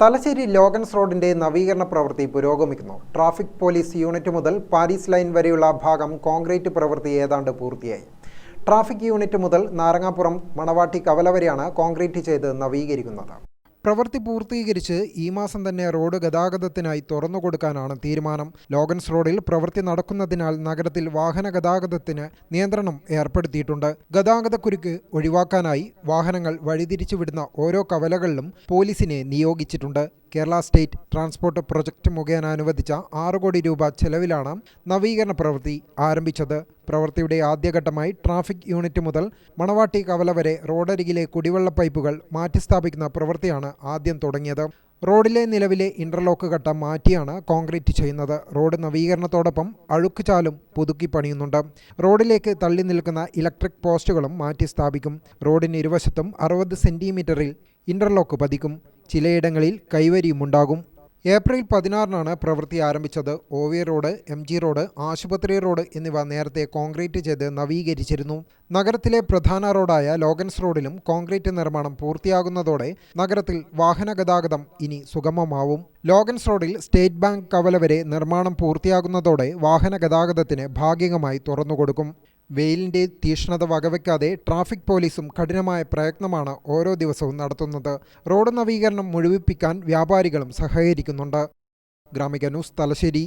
Thalassery Logans റോഡിന്റെ നവീകരണ പ്രവൃത്തി പുരോഗമിക്കുന്നു. ട്രാഫിക് പോലീസ് യൂണിറ്റ് മുതൽ പാരീസ് ലൈൻ വരെയുള്ള ഭാഗം കോൺക്രീറ്റ് പ്രവൃത്തി ഏതാണ്ട് പൂർത്തിയായി. ട്രാഫിക് യൂണിറ്റ് മുതൽ നാരങ്ങാപ്പുറം മണവാട്ടി കവല വരെയാണ് കോൺക്രീറ്റ് ചെയ്ത് നവീകരിക്കുന്നത്. പ്രവൃത്തി പൂർത്തീകരിച്ച് ഈ മാസം തന്നെ റോഡ് ഗതാഗതത്തിനായി തുറന്നു കൊടുക്കാനാണ് തീരുമാനം. ലോഗൻസ് റോഡിൽ പ്രവൃത്തി നടക്കുന്നതിനാൽ നഗരത്തിൽ വാഹന ഗതാഗതത്തിന് നിയന്ത്രണം ഏർപ്പെടുത്തിയിട്ടുണ്ട്. ഗതാഗതക്കുരുക്ക് ഒഴിവാക്കാനായി വാഹനങ്ങൾ വഴിതിരിച്ചുവിടുന്ന ഓരോ കവലകളിലും പോലീസിനെ നിയോഗിച്ചിട്ടുണ്ട്. കേരള സ്റ്റേറ്റ് ട്രാൻസ്പോർട്ട് പ്രൊജക്ട് മുഖേന അനുവദിച്ച ആറ് കോടി രൂപ ചെലവിലാണ് നവീകരണ പ്രവൃത്തി ആരംഭിച്ചത്. പ്രവൃത്തിയുടെ ആദ്യഘട്ടമായി ട്രാഫിക് യൂണിറ്റ് മുതൽ മണവാട്ടി കവല വരെ റോഡരികിലെ കുടിവെള്ള പൈപ്പുകൾ മാറ്റിസ്ഥാപിക്കുന്ന പ്രവൃത്തിയാണ് ആദ്യം തുടങ്ങിയത്. റോഡിലെ നിലവിലെ ഇന്റർലോക്ക് ഘട്ടം മാറ്റിയാണ് കോൺക്രീറ്റ് ചെയ്യുന്നത്. റോഡ് നവീകരണത്തോടൊപ്പം അഴുക്കുചാലും പുതുക്കി പണിയുന്നുണ്ട്. റോഡിലേക്ക് തള്ളി നിൽക്കുന്ന ഇലക്ട്രിക് പോസ്റ്റുകളും മാറ്റി സ്ഥാപിക്കും. റോഡിന് ഇരുവശത്തും അറുപത് സെന്റിമീറ്ററിൽ ഇന്റർലോക്ക് പതിക്കും. ചിലയിടങ്ങളിൽ കൈവരിയുമുണ്ടാകും. ഏപ്രിൽ പതിനാറിനാണ് പ്രവൃത്തി ആരംഭിച്ചത്. O V road M G road ആശുപത്രി റോഡ് എന്നിവ നേരത്തെ കോൺക്രീറ്റ് ചെയ്ത് നവീകരിച്ചിരുന്നു. നഗരത്തിലെ പ്രധാന റോഡായ ലോഗൻസ് റോഡിലും കോൺക്രീറ്റ് നിർമ്മാണം പൂർത്തിയാകുന്നതോടെ നഗരത്തിൽ വാഹന ഗതാഗതം ഇനി സുഗമമാവും. ലോഗൻസ് റോഡിൽ സ്റ്റേറ്റ് ബാങ്ക് കവല വരെ നിർമ്മാണം പൂർത്തിയാകുന്നതോടെ വാഹന ഗതാഗതത്തിന് ഭാഗികമായി തുറന്നുകൊടുക്കും. വെയിലിന്റെ തീഷ്ണത വകവയ്ക്കാതെ ട്രാഫിക് പോലീസും കഠിനമായ പ്രയത്നമാണ് ഓരോ ദിവസവും നടത്തുന്നത്. റോഡ് നവീകരണം മുഴുവിപ്പിക്കാൻ വ്യാപാരികളും സഹകരിക്കുന്നുണ്ട്. ഗ്രാമിക ന്യൂസ് തലശ്ശേരി.